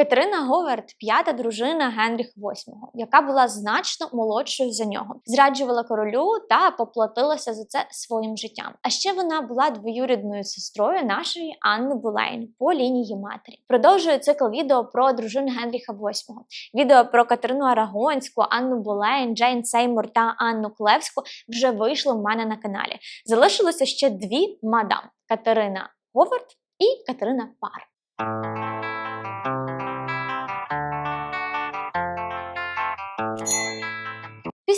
Катерина Говард, п'ята дружина Генріха VIII, яка була значно молодшою за нього, зраджувала королю та поплатилася за це своїм життям. А ще вона була двоюрідною сестрою нашої Анни Булейн по лінії матері. Продовжую цикл відео про дружин Генріха VIII. Відео про Катерину Арагонську, Анну Булейн, Джейн Сеймур та Анну Клевську вже вийшло в мене на каналі. Залишилося ще дві мадам: Катерина Говард і Катерина Пар.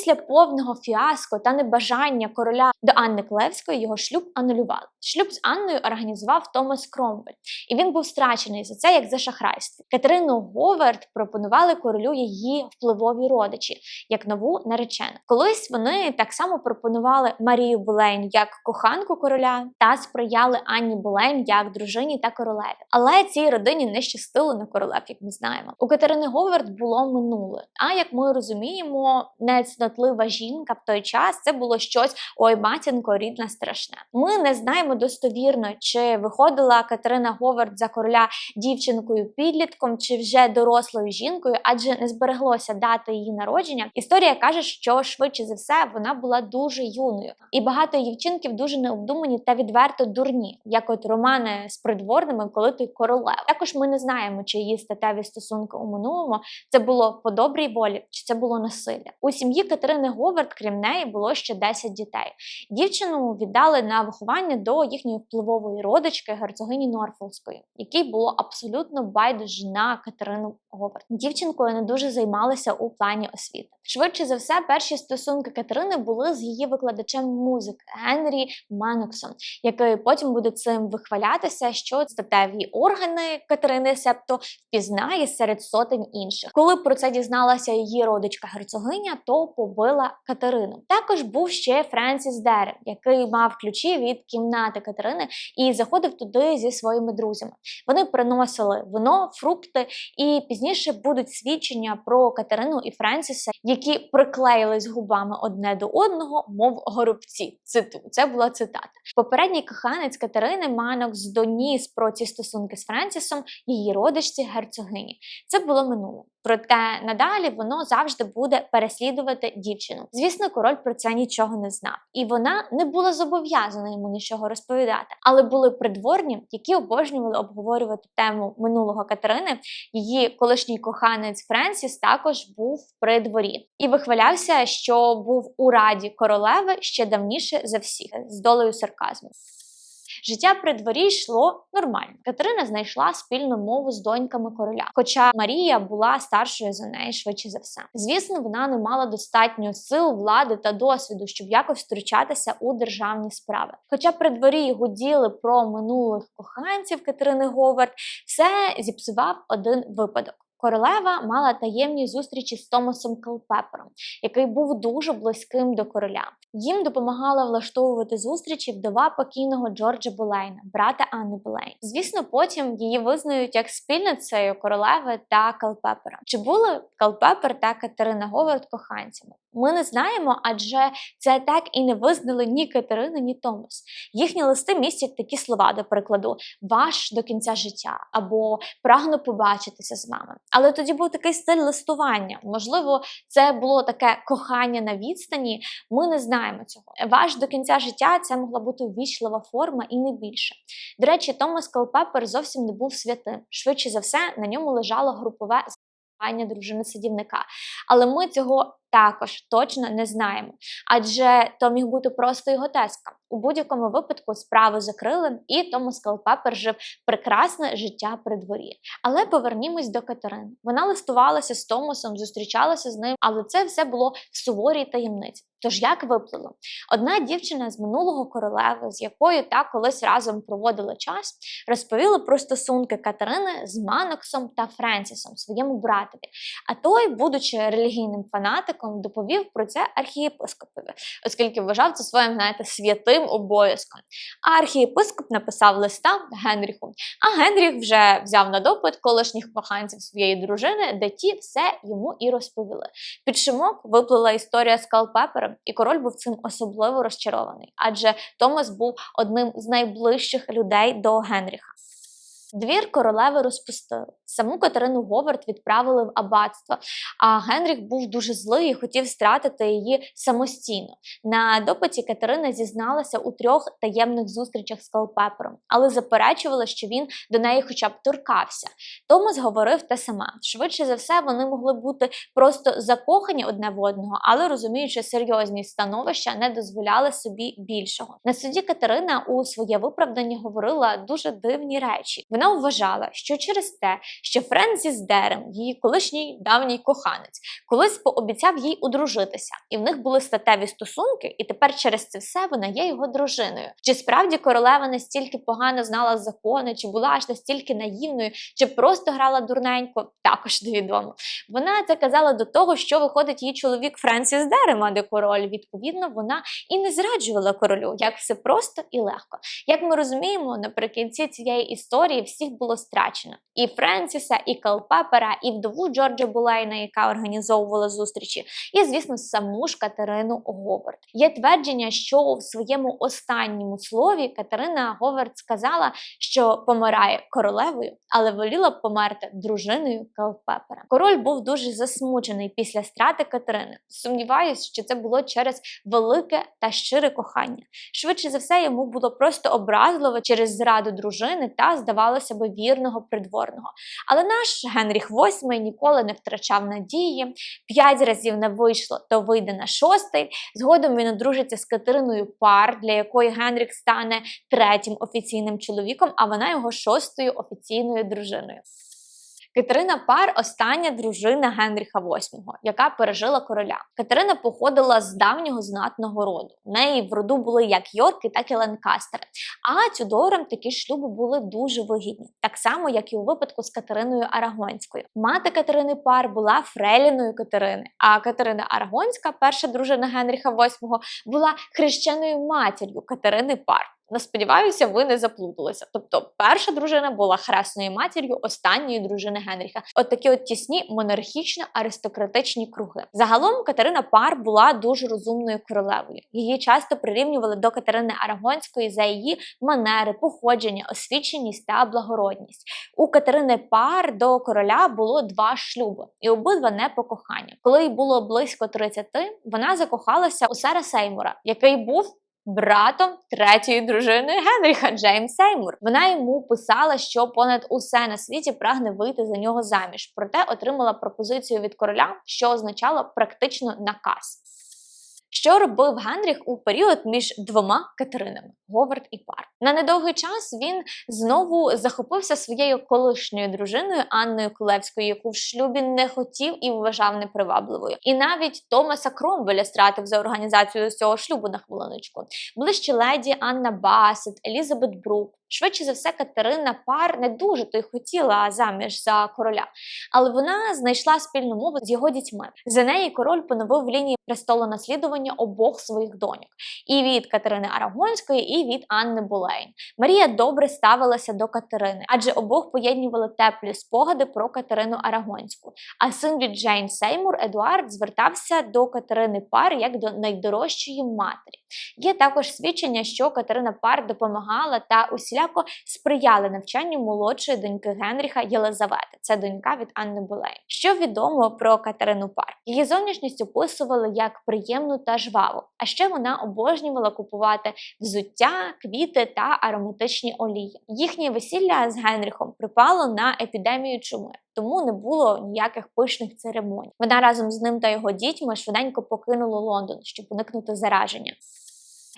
Після повного фіаско та небажання короля до Анни Клевської його шлюб анулювали. Шлюб з Анною організував Томас Кромвель, і він був страчений за це як за шахрайство. Катерину Говард пропонували королю її впливові родичі як нову наречену. Колись вони так само пропонували Марію Булейн як коханку короля та сприяли Анні Булейн як дружині та королеві. Але цій родині не щастило на королев, як ми знаємо. У Катерини Говард було минуле. А як ми розуміємо, нецнотлива жінка в той час це було щось ой, матінко, рідна страшне. Ми не знаємо достовірно, чи виходила Катерина Говард за короля дівчинкою підлітком, чи вже дорослою жінкою, адже не збереглося дати її народження. Історія каже, що швидше за все вона була дуже юною, і багато її вчинків дуже необдумані та відверто дурні, як от романи з придворними, коли ти королева. Також ми не знаємо, чи її статеві стосунки у минулому це було по добрій волі, чи це було насилля. У сім'ї Катерини Говард, крім неї, було ще 10 дітей. Дівчину віддали на виховання до їхньої впливової родички герцогині Норфолської, якій було абсолютно байдуже на Катерину Говард. Дівчинкою не дуже займалися у плані освіти. Швидше за все, перші стосунки Катерини були з її викладачем музики Генрі Маноксом, який потім буде цим вихвалятися, що статеві органи Катерини, себто впізнає серед сотень інших. Коли про це дізналася її родичка герцогиня, то побила Катерину. Також був ще Френсіс Дерен, який мав ключі від кімнати Катерини і заходив туди зі своїми друзями. Вони приносили вино, фрукти, і пізніше будуть свідчення про Катерину і Френсіса, які приклеїлись губами одне до одного, мов горобці. Циту, це була цитата. Попередній коханець Катерини Манокс доніс про ці стосунки з Френсісом її родичці герцогині. Це було минуле. Проте надалі воно завжди буде переслідувати дівчину. Звісно, король про це нічого не знав, і вона не була зобов'язана йому нічого розповідати. Але були придворні, які обожнювали обговорювати тему минулого Катерини. Її колишній коханець Френсіс також був при дворі і вихвалявся, що був у раді королеви ще давніше за всіх з долею сарказму. Життя при дворі йшло нормально. Катерина знайшла спільну мову з доньками короля, хоча Марія була старшою за неї швидше за все. Звісно, вона не мала достатньо сил, влади та досвіду, щоб якось втручатися у державні справи. Хоча при дворі гуділи про минулих коханців Катерини Говард, все зіпсував один випадок. Королева мала таємні зустрічі з Томасом Келпепером, який був дуже близьким до короля. Їм допомагала влаштовувати зустрічі вдова покійного Джорджа Булейна, брата Анни Булейн. Звісно, потім її визнають як спільницею королеви та Келпепера. Чи були Келпепер та Катерина Говард коханцями? Ми не знаємо, адже це так і не визнали ні Катерина, ні Томас. Їхні листи містять такі слова, до прикладу, ваш до кінця життя або прагну побачитися з вами. Але тоді був такий стиль листування. Можливо, це було таке кохання на відстані. Ми не знаємо цього. Ваш до кінця життя це могла бути ввічлива форма і не більше. До речі, Томас Келпепер зовсім не був святим. Швидше за все, на ньому лежало групове дружини садівника. Але ми цього також точно не знаємо, адже то міг бути просто його тезка. У будь-якому випадку справу закрили, і Томас Келпепер жив прекрасне життя при дворі. Але повернімось до Катерини. Вона листувалася з Томасом, зустрічалася з ним, але це все було в суворій таємниці. Тож як виплило? Одна дівчина з минулого королеви, з якою так колись разом проводила час, розповіла про стосунки Катерини з Маноксом та Френсісом, своєму братові. А той, будучи релігійним фанатиком, доповів про це архієпископові, оскільки вважав це своїм, знаєте, святим обов'язком. А архієпископ написав листа Генріху. А Генріх вже взяв на допит колишніх коханців своєї дружини, де ті все йому і розповіли. Під шумок виплила історія з Калпепером, і король був цим особливо розчарований, адже Томас був одним з найближчих людей до Генріха. Двір королеви розпустили. Саму Катерину Говард відправили в аббатство, а Генріх був дуже злий і хотів стратити її самостійно. На допиті Катерина зізналася у трьох таємних зустрічах з Калпепером, але заперечувала, що він до неї хоча б торкався. Томас говорив те саме. Швидше за все, вони могли бути просто закохані одне в одного, але розуміючи серйозність становища, не дозволяли собі більшого. На суді Катерина у своє виправдання говорила дуже дивні речі. Вона вважала, що через те, що Френсіс Дерем, її колишній давній коханець, колись пообіцяв їй одружитися, і в них були статеві стосунки, і тепер через це все вона є його дружиною. Чи справді королева настільки погано знала закони, чи була аж настільки наївною, чи просто грала дурненько, також невідомо. Вона це казала до того, що виходить її чоловік Френсіс Дерем, а не король. Відповідно, вона і не зраджувала королю, як все просто і легко. Як ми розуміємо, наприкінці цієї історії всіх було страчено: і Френсіса, і Калпепера, і вдову Джорджа Булейна, яка організовувала зустрічі, і, звісно, саму ж Катерину Говард. Є твердження, що в своєму останньому слові Катерина Говард сказала, що помирає королевою, але воліла б померти дружиною Калпепера. Король був дуже засмучений після страти Катерини. Сумніваюсь, що це було через велике та щире кохання. Швидше за все, йому було просто образливо через зраду дружини та, здавалося би, вірного придворного. Але наш Генріх VIII ніколи не втрачав надії. П'ять разів не вийшло, то вийде на шостий. Згодом він одружиться з Катериною Пар, для якої Генріх стане третім офіційним чоловіком, а вона його шостою офіційною дружиною. Катерина Пар остання дружина Генріха VIII, яка пережила короля. Катерина походила з давнього знатного роду. В неї в роду були як Йорки, так і Ленкастери. А Тюдорам такі шлюби були дуже вигідні, так само, як і у випадку з Катериною Арагонською. Мати Катерини Пар була фреліною Катерини, а Катерина Арагонська, перша дружина Генріха VIII, була хрещеною матір'ю Катерини Пар. Ну, сподіваюся, ви не заплуталися. Тобто, перша дружина була хресною матір'ю останньої дружини Генріха. От такі от тісні монархічно-аристократичні круги. Загалом Катерина Пар була дуже розумною королевою. Її часто прирівнювали до Катерини Арагонської за її манери, походження, освіченість та благородність. У Катерини Пар до короля було два шлюби, і обидва не по коханню. Коли їй було близько 30, вона закохалася у Сера Сеймура, який був братом третьої дружини Генріха Джейм Сеймур. Вона йому писала, що понад усе на світі прагне вийти за нього заміж, проте отримала пропозицію від короля, що означало практично наказ. Що робив Генріх у період між двома Катеринами Говард і Пар? На недовгий час він знову захопився своєю колишньою дружиною Анною Кулевською, яку в шлюбі не хотів і вважав непривабливою. І навіть Томаса Кромвеля стратив за організацію цього шлюбу на хвилиночку. Були ще леді Анна Басет, Елізабет Брук. Швидше за все, Катерина Пар не дуже то й хотіла заміж за короля, але вона знайшла спільну мову з його дітьми. За неї король поновив лінії престолонаслідування обох своїх доньок: і від Катерини Арагонської, і від Анни Булейн. Марія добре ставилася до Катерини, адже обох поєднували теплі спогади про Катерину Арагонську. А син від Джейн Сеймур Едуард звертався до Катерини Пар як до найдорожчої матері. Є також свідчення, що Катерина Пар допомагала та усіляко сприяла навчанню молодшої доньки Генріха Єлизавети. Це донька від Анни Болей. Що відомо про Катерину Пар? Її зовнішність описували як приємну та жваву. А ще вона обожнювала купувати взуття, квіти та ароматичні олії. Їхнє весілля з Генріхом припало на епідемію чуми. Тому не було ніяких пишних церемоній. Вона разом з ним та його дітьми швиденько покинула Лондон, щоб уникнути зараження.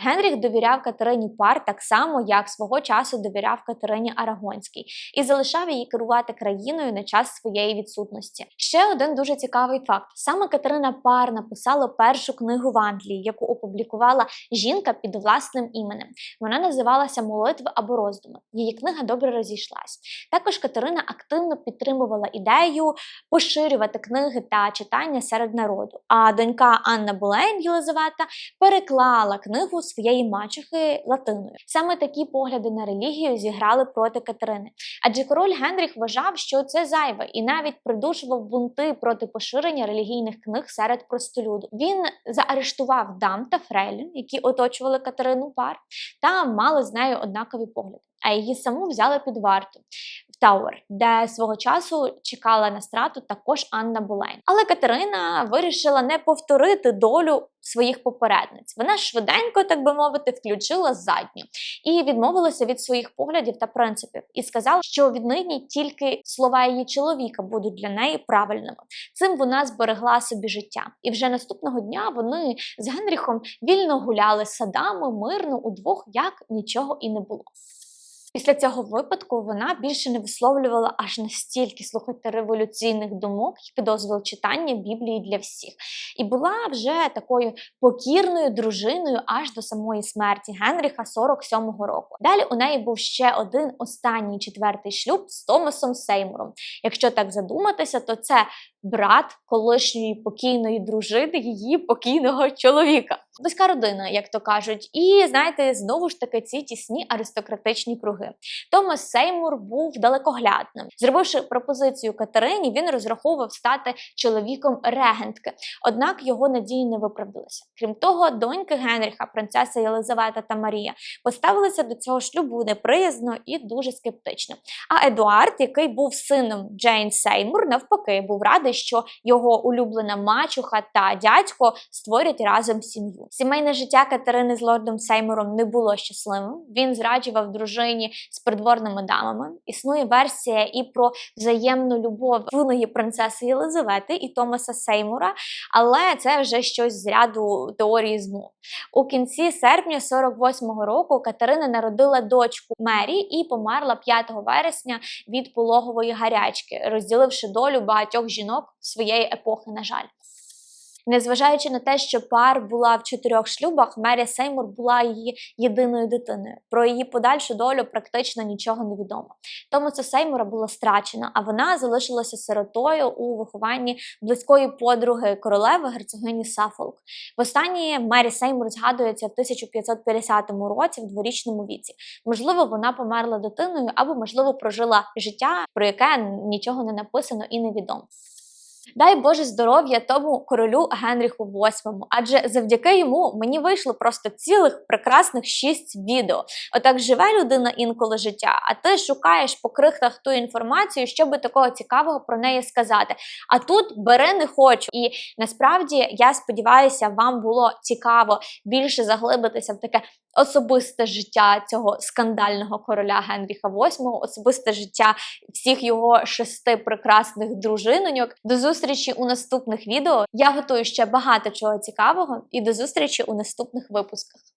Генріх довіряв Катерині Пар так само, як свого часу довіряв Катерині Арагонській, і залишав її керувати країною на час своєї відсутності. Ще один дуже цікавий факт: саме Катерина Пар написала першу книгу в Англії, яку опублікувала жінка під власним іменем. Вона називалася Молитви або роздуми. Її книга добре розійшлась. Також Катерина активно підтримувала ідею поширювати книги та читання серед народу. А донька Анна Болейн Єлизавета переклала книгу своєї мачехи латиною. Саме такі погляди на релігію зіграли проти Катерини. Адже король Генріх вважав, що це зайве, і навіть придушував бунти проти поширення релігійних книг серед простолюду. Він заарештував дам та фрейлін, які оточували Катерину Пар, та мали з нею однакові погляди. А її саму взяли під варту. Тауер, де свого часу чекала на страту також Анна Болейн. Але Катерина вирішила не повторити долю своїх попередниць. Вона швиденько, так би мовити, включила задню і відмовилася від своїх поглядів та принципів, і сказала, що віднині тільки слова її чоловіка будуть для неї правильними. Цим вона зберегла собі життя. І вже наступного дня вони з Генріхом вільно гуляли садами мирно удвох, як нічого і не було. Після цього випадку вона більше не висловлювала аж настільки слухайте революційних думок і підозвіл читання Біблії для всіх. І була вже такою покірною дружиною аж до самої смерті Генріха 47-го року. Далі у неї був ще один останній четвертий шлюб з Томасом Сеймуром. Якщо так задуматися, то це брат колишньої покійної дружини, її покійного чоловіка. Близька родина, як то кажуть, і знаєте, знову ж таки ці тісні аристократичні круги. Томас Сеймур був далекоглядним. Зробивши пропозицію Катерині, він розраховував стати чоловіком регентки. Однак його надії не виправдалися. Крім того, доньки Генріха, принцеса Єлизавета та Марія, поставилися до цього шлюбу неприязно і дуже скептично. А Едуард, який був сином Джейн Сеймур, навпаки, був радий, що його улюблена мачуха та дядько створять разом сім'ю. Сімейне життя Катерини з лордом Сеймуром не було щасливим. Він зраджував дружині з придворними дамами. Існує версія і про взаємну любов юної принцеси Єлизавети і Томаса Сеймура, але це вже щось з ряду теорії змов. У кінці серпня 48-го року Катерина народила дочку Мері і померла 5 вересня від пологової гарячки, розділивши долю багатьох жінок своєї епохи, на жаль. Незважаючи на те, що пар була в чотирьох шлюбах, Мері Сеймур була її єдиною дитиною. Про її подальшу долю практично нічого не відомо. Томаса Сеймура було страчено, а вона залишилася сиротою у вихованні близької подруги королеви герцогині Сафолк. Востаннє Мері Сеймур згадується в 1550 році в дворічному віці. Можливо, вона померла дитиною або, можливо, прожила життя, про яке нічого не написано і невідомо. Дай Боже здоров'я тому королю Генріху VIII, адже завдяки йому мені вийшло просто цілих прекрасних шість відео. Отак живе людина інколи життя, а ти шукаєш по крихтах ту інформацію, щоб такого цікавого про неї сказати. А тут бери не хочу. І насправді я сподіваюся, вам було цікаво більше заглибитися в таке особисте життя цього скандального короля Генріха VIII, особисте життя всіх його шести прекрасних дружиноньок. До зустрічі у наступних відео. Я готую ще багато чого цікавого і до зустрічі у наступних випусках.